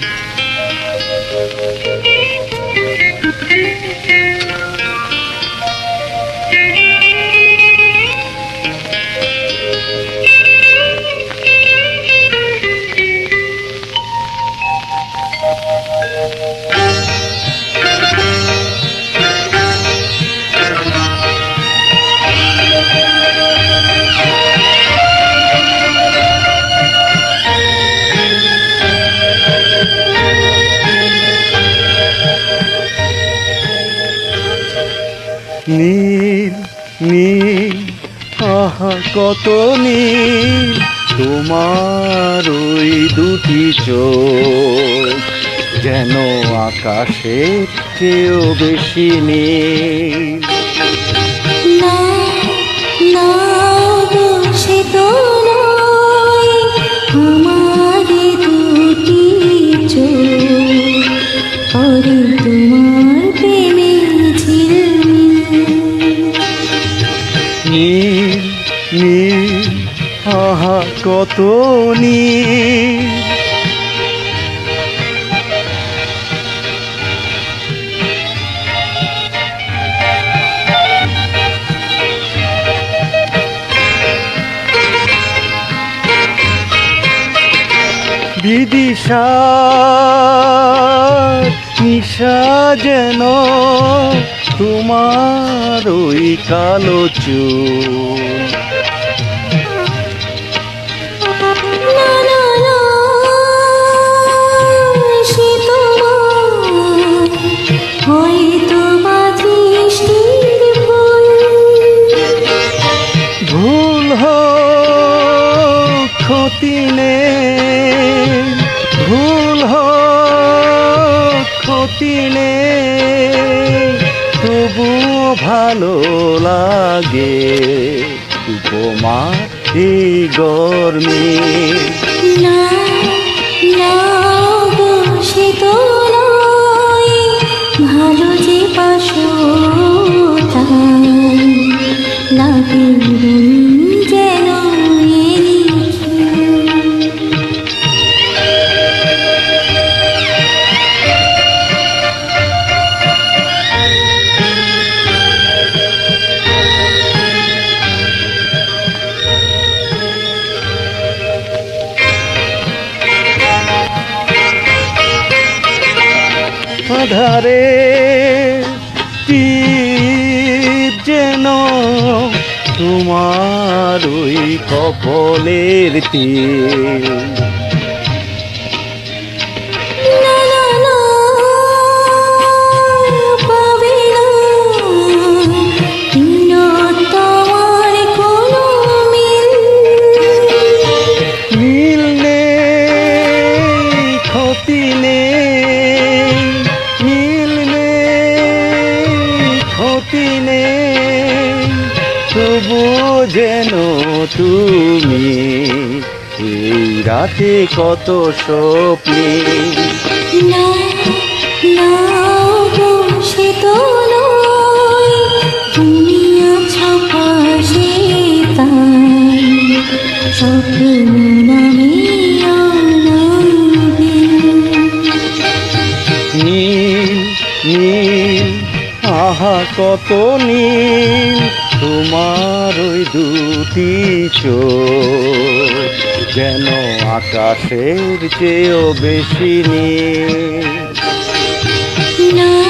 Música নীল নীল, আহা, কত নীল। তোমার ওই দুটি চোখ যেন আকাশের চেয়েও বেশি নীল। না না আমার দুটি চোখ। নীল নীল আহা কত নীল। বিদিশার নিশা যেন তোমার ওই কালো দৃষ্টির ভুল হোক ক্ষতি ভালো লাগে। উপমা এই গরমে? না। আধারে তীর যেন তোমার ওই কপলের তীর। না। যেন তুমি? এই রাতে কত স্বপ্নে? না তুমি আছো পাশে তাই। স্বপ্ন আহা কত নীল। তোমার ওই দুটি চোখ যেন আকাশের চেয়েও বেশি নীল। না না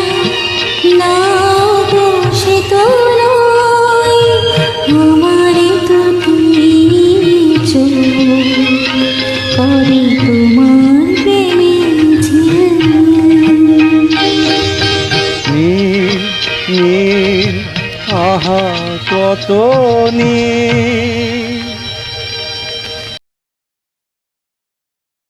আহা কত নীল